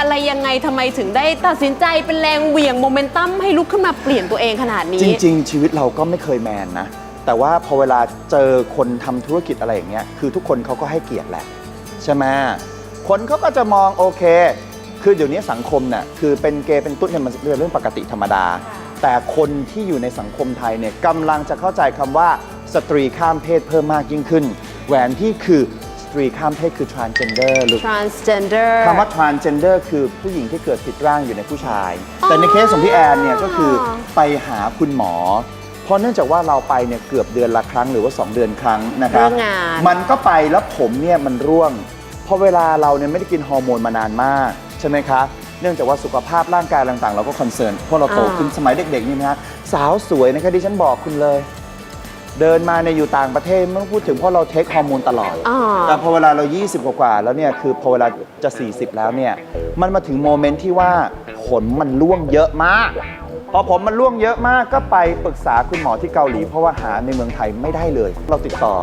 อะไรยังไงทำไมถึงได้ตัดสินใจเป็นแรงเหวี่ยงโมเมนตัมให้ลุกขึ้นมาเปลี่ยนตัวเองขนาดนี้ จริง ๆ ชีวิตเราก็ไม่เคยแมนนะ แต่ว่าพอเวลาเจอคนทำธุรกิจอะไรอย่างเงี้ยคือทุกคนเขาก็ให้เกียรติแหละ ใช่ไหมคนเขาก็จะมองโอเค คือเดี๋ยวนี้สังคมเนี่ยคือเป็นเกย์เป็นตุ๊ดเนี่ยมันเป็นเรื่องปกติธรรมดา แต่คนที่อยู่ในสังคมไทยเนี่ยกำลังจะเข้าใจคำว่าสตรีข้ามเพศเพิ่มมากยิ่งขึ้น แหวนที่คือ ตรีข้ามเพศคือ transgender หรือ transgender คำว่า transgender คือผู้หญิงที่เกิดผิดร่างอยู่ในผู้ชาย แต่ในเคสของพี่แอนเนี่ยก็คือไปหาคุณหมอ เพราะเนื่องจากว่าเราไปเนี่ยเกือบเดือนละครั้งหรือว่า 2 เดือนครั้งนะครับเรื่องงาน มันก็ไปแล้วผมเนี่ยมันร่วงเพราะเวลาเราเนี่ยไม่ได้กินฮอร์โมนมานานมาก ใช่ไหมคะ เนื่องจากว่าสุขภาพร่างกายต่างๆ เราก็คอนเซิร์นเพราะเราโตขึ้นสมัยเด็กๆนี่นะฮะสาวสวยนะคะที่ฉันบอกคุณเลย เดินมาในยอยู่ต่างประเทศไม่ต้องพูดถึงเพราะเราเทคฮอร์โมนตลอดอ่าแต่พอเวลาเรา 20 กว่าๆแล้วเนี่ยคือพอเวลาจะ 40 แล้วเนี่ยมันมาถึงโมเมนต์ที่ว่าขนมันร่วงเยอะมาก พอผมมันร่วงเยอะมากก็ไปปรึกษาคุณหมอที่เกาหลี เพราะว่าหาในเมืองไทยไม่ได้เลย เราติดต่อ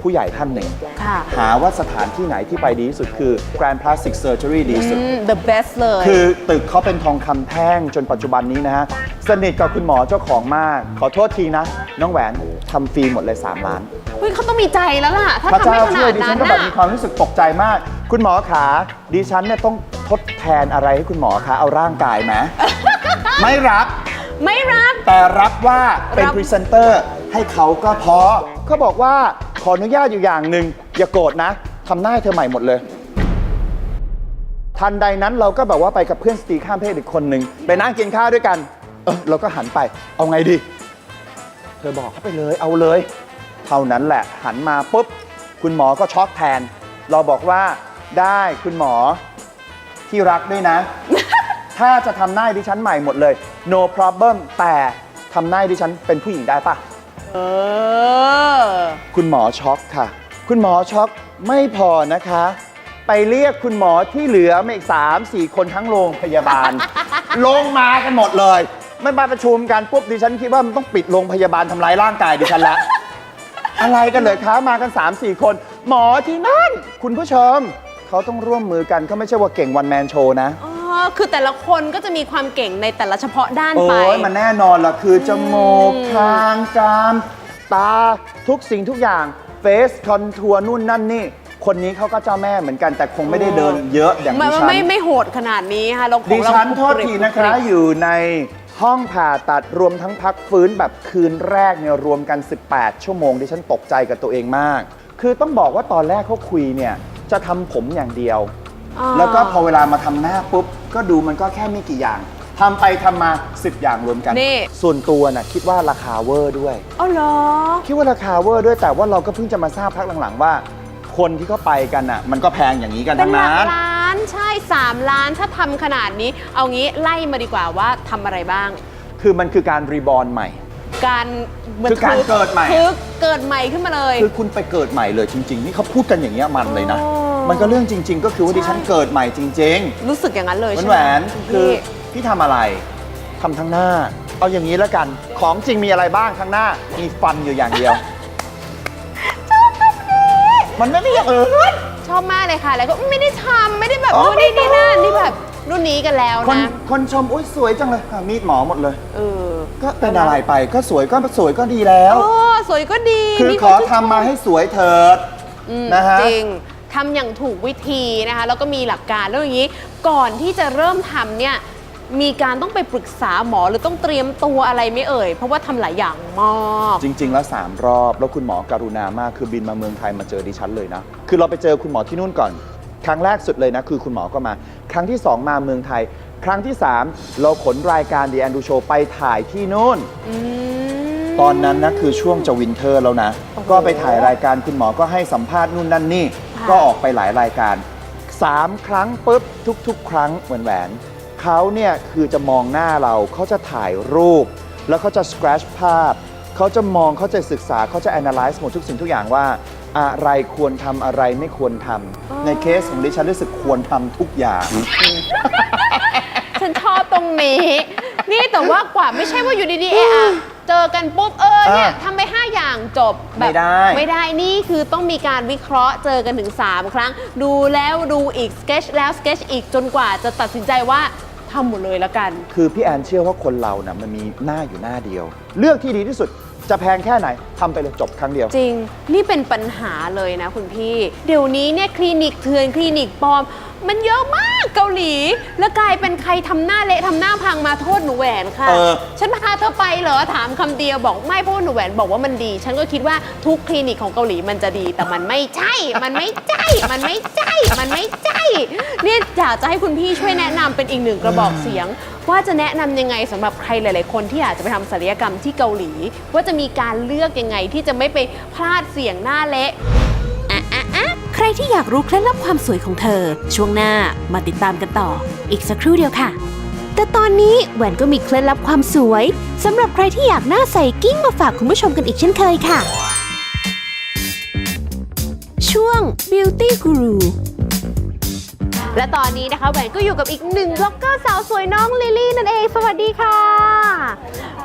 ผู้ใหญ่ท่านหนึ่ง ค่ะ หาว่าสถานที่ไหนที่ไปดีที่สุดคือ Grand Plastic Surgery ดีที่สุดอืม the best เลย คือตึกเขาเป็นทองคำแท่งจนปัจจุบันนี้นะฮะ สนิทกับคุณหมอเจ้าของมาก ขอโทษทีนะ น้องแหวนทำฟรีหมดเลย 3 ล้าน เฮ้ยเขาต้องมีใจแล้วล่ะ ถ้าพระทำเจ้าให้ขช่วนายดดินั้ฉันนก็แบบน่ะมีความรู้สึกตกใจมาก คุณหมอขาดิฉันเนี่ยต้องทดแทนอะไรให้คุณหมอคะเอาร่างกายไหม ไม่รับ ไม่รับ แต่รับว่าเป็นรับ พรีเซนเตอร์ให้เขาก็พอเขาบอกว่าขออนุญาตอยู่อย่างหนึ่งอย่าโกรธนะทำหน้าให้เธอใหม่หมดเลย ทันใดนั้นเราก็แบบว่าไปกับเพื่อนสตรีข้ามเพศอีกคนหนึ่งไปนั่งกินข้าวด้วยกัน เออเราก็หันไป เอาไงดีเธอบอกเขาไปเลยเอาเลย เท่านั้นแหละหันมาปุ๊บ คุณหมอก็ช็อกแทน เราบอกว่าได้คุณหมอที่รักด้วยนะ ถ้าจะทำหน้าให้ดิฉันใหม่หมดเลย no problem แต่ทำหน้าให้ดิฉันเป็นผู้หญิงได้ปะเออ คุณหมอช็อกค่ะ คุณหมอช็อกไม่พอนะคะ ไปเรียกคุณหมอที่เหลือมาอีกสามสี่คนทั้งโรงพยาบาล ลงมากันหมดเลย ไม่มาประชุมกันปุ๊บดิฉันคิดว่ามันต้องปิดโรงพยาบาลทำร้ายร่างกายดิฉันละ อะไรกันเลยคะมากัน 3 4 คน หมอที่นั่น คุณผู้ชม เขาต้องร่วมมือกันเขาไม่ใช่ว่าเก่งวันแมนโชว์นะ อ๋อคือแต่ละคนก็จะมีความเก่งในแต่ละเฉพาะด้านโอ้ไปยมันแน่นอนล่ะคือจมูกคางกราม ตาทุกสิ่งทุกอย่างเฟสคอนทัวร์นู่นนั่นนี่ คนนี้เขาก็เจ้าแม่เหมือนกันแต่คงไม่ได้เดินเยอะอย่างไม่ดิฉันไม่ไม่โหดขนาดนี้ค่ะเราของดิเราฉันโทษกรุบกริบทีนะคะกรุบกริบอยู่ใน ห้องผ่าตัดรวมทั้งพักฟื้นแบบคืนแรกเนี่ยรวมกัน 18 ชั่วโมงดิฉันตกใจกับตัวเองมาก คือต้องบอกว่าตอนแรกเขาคุยเนี่ยจะทำผมอย่างเดียว อ่า แล้วก็พอเวลามาทำหน้าปุ๊บ ก็ดูมันก็แค่ไม่กี่อย่างทำไปทำมา 10 อย่างรวมกัน นี่ ส่วนตัวน่ะคิดว่าราคาเวอร์ด้วย เอาเหรอ คิดว่าราคาเวอร์ด้วยแต่ว่าเราก็เพิ่งจะมาทราบพักหลังๆว่า คนที่เขาไปกันน่ะมันก็แพงอย่างนี้กันเป็นทั้งหลันั้กนล้าน ใช่ 3 ล้านถ้าทำขนาดนี้ เอางี้ไล่มาดีกว่าว่าทำอะไรบ้าง คือมันคือการรีบอร์นใหม่ การเหมืนคือการเกิดใหม่ คือเกิดใหม่ขึ้นมาเลย คือคุณไปเกิดใหม่เลยจริง ๆ นี่เขาพูดกันอย่างเงี้ยมันเลยนะอ๋อมันก็เรื่องจริง ๆ ก็คือว่าใช่ดิฉันเกิดใหม่จริงรู้สึกอย่างนั้นเลยๆแหวนใช่แหไหวมนณคือพี่พี่ทำอะไรทำทั้งหน้า เอาอย่างนี้แล้วกัน ของจริงมีอะไรบ้างทั้งหน้า มีฟันอยู่อย่างเดียว มันไม่มีอย่างอื่น ชอบมากเลยค่ะ แล้วก็ไม่ได้ทำไม่ได้แบบอ๋อนู่นนี่นี่นั่นนี่แบบรุ่นนี้กันแล้วคนนะ คนชมอุ้ยสวยจังเลยอะมีดหมอหมดเลย เออก็เป็นอะไรไปก็สวยก็สวยก็ดีแล้ว โอ้สวยก็ดีคือนี่ขอก็ทำมาให้สวยเถิดอืมนะฮะ จริงทำอย่างถูกวิธีนะคะ แล้วก็มีหลักการแล้วอย่างนี้ ก่อนที่จะเริ่มทำเนี่ย มีการต้องไปปรึกษาหมอหรือต้องเตรียมตัวอะไรไหม่เอ่ย เพราะว่าทำหลายอย่างมากจริง ๆ แล้ว 3 รอบ แล้วคุณหมอการุณามากคือบินมาเมืองไทยมาเจอดิฉันเลยนะ คือเราไปเจอคุณหมอที่นู่นก่อน ครั้งแรกสุดเลยนะ คือคุณหมอก็มา ครั้งที่ 2 มาเมืองไทย ครั้งที่ 3 เราขนรายการดีแอนดูโชไปถ่ายที่นู่น อืม ตอนนั้นนะคือช่วงจะวินเทอร์แล้วนะ โอ้โหก็ไปถ่ายรายการคุณหมอก็ให้สัมภาษณ์นู่นนั่นนี่ ค่ะ ก็ออกไปหลายรายการ 3 ครั้งปุ๊บทุก ๆ ครั้งเหมือนแหวน เขาเนี่ยคือจะมองหน้าเราเขาจะถ่ายรูป แล้วเขาจะ scratch ภาพ เขาจะมองเขาจะศึกษาเขาจะ analyze หมดทุกสิ่งทุกอย่างว่า อะไรควรทำอะไรไม่ควรทำในเคสของดิฉันรู้สึกควรทำทุกอย่าง ฉันชอบตรงนี้ นี่แต่ว่ากว่าไม่ใช่ว่าอยู่ดีๆเอะอะเจอกันปุ๊บเออเนี่ยอ่าทำไป 5 อย่างจบแบบไม่ได้ ไม่ได้นี่คือต้องมีการวิเคราะห์เจอกันถึง 3 ครั้ง ดูแล้วดูอีกสเกจแล้วสเกจอีกจนกว่าจะตัดสินใจว่า ทำหมดเลยแล้วกัน คือพี่แอนเชื่อว่าคนเรานะ่ะมันมีหน้าอยู่หน้าเดียว เลือกที่ดีที่สุดจะแพงแค่ไหนทำไปเลยจบครั้งเดียว จริง นี่เป็นปัญหาเลยนะคุณพี่ เดี๋ยวนี้เนี่ยคลินิกเถื่อนคลินิกปลอม มันเยอะมาก เกาหลี แล้วกลายเป็นใครทำหน้าเละทำหน้าพังมาโทษหนูแหวนค่ะ เออ ฉันพาเธอไปเหรอถามคำเดียวบอกไม่เพราะว่าหนูแหวนบอกว่ามันดี ฉันก็คิดว่าทุกคลินิกของเกาหลีมันจะดี แต่มันไม่ใช่ มันไม่ใช่ มันไม่ใช่ มันไม่ใช่เนี่ยอยากจะให้คุณพี่ช่วยแนะนำเป็นอีกหนึ่งกระบอกเสียง ว่าจะแนะนำยังไงสำหรับใครหลาย ๆ คนที่อยากจะไปทำศัลยกรรมที่เกาหลี ว่าจะมีการเลือกยังไงที่จะไม่ไปพลาดเสียงหน้าเละอะอะอะ ใครที่อยากรู้เคล็ดลับความสวยของเธอ ช่วงหน้ามาติดตามกันต่อ อีกสักครู่เดียวค่ะ แต่ตอนนี้แหวนก็มีเคล็ดลับความสวยสำหรับใครที่อยากหน้าใสกิ้งมาฝากคุณผู้ชมกันอีกเช่นเคยค่ะ ช่วง Beauty Guru และตอนนี้นะคะแหวนก็อยู่กับอีกหนึ่งบล็อกเกอร์สาวสวยน้องลิลลี่นั่นเอง สวัสดีค่ะ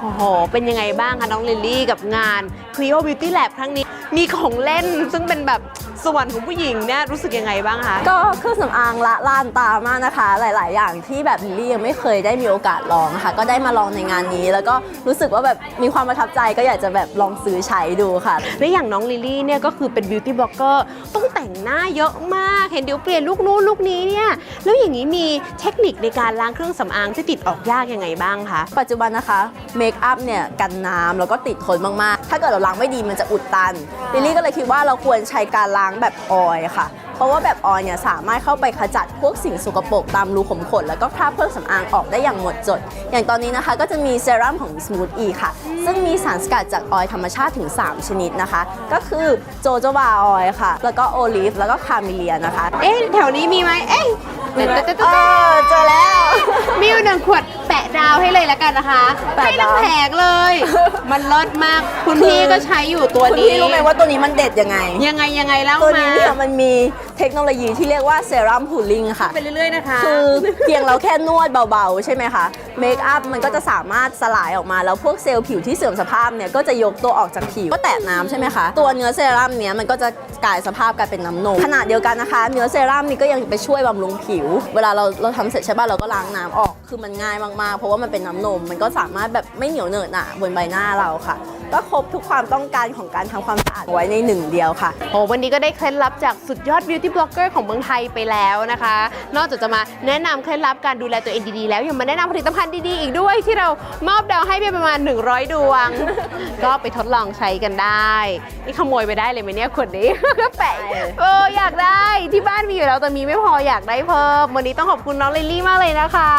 โอ้โห เป็นยังไงบ้างคะน้องลิลลี่กับงาน Clio Beauty Lab ครั้งนี้ มีของเล่นซึ่งเป็นแบบ สวรรค์ของผู้หญิงเนี่ยรู้สึกยังไงบ้างคะ ก็เครื่องสำอางละลานตามากนะคะ หลาย ๆ อย่างที่แบบลิลลี่ยังไม่เคยได้มีโอกาสลองนะคะก็ได้มาลองในงานนี้ แล้วก็รู้สึกว่าแบบมีความประทับใจก็อยากจะแบบลองซื้อใช้ดูค่ะ และอย่างน้องลิลลี่เนี่ยก็คือเป็นบิวตี้บล็อกเกอร์ต้องแต่งหน้าเยอะมาก เห็นเดี๋ยวเปลี่ยนลูกนู้นลูกนี้เนี่ยแล้วอย่างนี้มีเทคนิคในการล้างเครื่องสำอางที่ติดออกยากยังไงบ้างคะปัจจุบันนะคะเมคอัพเนี่ยกันน้ำแล้วก็ติดทนมาก ๆ ถ้าเกิดเราล้างไม่ดีมันจะอุดตันลิลลี่ก็เลยคิดว่าเราควรใช้การล้างแบบออยค่ะ เพราะว่าแบบออยล์เนี่ยสามารถเข้าไปขจัดพวกสิ่งสกปรกตามรูขุมขน แล้วก็คราบเครื่องสำอางออกได้อย่างหมดจด อย่างตอนนี้นะคะก็จะมีเซรั่มของ Smooth E ค่ะ ซึ่งมีสารสกัดจากออยล์ธรรมชาติถึง 3 ชนิดนะคะ ก็คือโจโจบาออยล์ค่ะ แล้วก็โอลิฟแล้วก็คาเมเลียนะคะ เอ๊ะแถวนี้มีไหมเอ๊ะเดี๋ยวๆๆๆเออเจอแล้ว มีอยู่หนึ่งขวดแปะดาวให้เลยแล้วกันนะคะแปะให้ทั้งดาวแผงเลย มันเลิศมากคุณพี่ก็ใช้อยู่ตัวคุณนี้พี่รู้ไหมว่าตัวนี้มันเด็ดยังไง ยังไงยังไงเล่าตัวมานี้เนี่ยมันมี เทคโนโลยีที่เรียกว่าเซรั่มพูลิ่งค่ะ ไปเรื่อยๆนะคะ คือเพียงเราแค่นวดเบาๆ ใช่ไหมคะเมคอัพมันก็จะสามารถสลายออกมา แล้วพวกเซลล์ผิวที่เสื่อมสภาพเนี่ยก็จะยกตัวออกจากผิวก็แตะน้ำใช่ไหมคะ ตัวเนื้อเซรั่มเนี้ยมันก็จะกลายสภาพกลายเป็นน้ำนมขนาดเดียวกันนะคะ เนื้อเซรั่มนี่ก็ยังไปช่วยบำรุงผิว เวลาเราเราทำเสร็จใช่ป่ะเราก็ล้างน้ำออกคือมันง่ายมากๆ เพราะว่ามันเป็นน้ำนม มันก็สามารถแบบไม่เหนียวเหนอะหนะบนใบหน้าเราค่ะ ก็ครบทุกความต้องการของการทำความสะอาดไว้ในหนึ่งเดียวค่ะ โอ้วันนี้ก็ได้เคล็ดลับจากสุดยอด beauty blogger ของเมืองไทยไปแล้วนะคะ นอกจากจะมาแนะนำเคล็ดลับการดูแลตัวเองดีๆ แล้วยังมาแนะนำผลิตภัณฑ์ดีๆ อีกด้วย ที่เรามอบดาวให้ไปประมาณ 100 ดวง ก็ไปทดลองใช้กันได้ นี่ขโมยไปได้เลยไหมเนี่ยขวดนี้ก็แปะได้เลยเอออยากได้ที่บ้านมีอยู่แล้วแต่มีไม่พออยากได้เพิ่มวันนี้ต้องขอบคุณน้องลิลลี่มากเลยนะคะ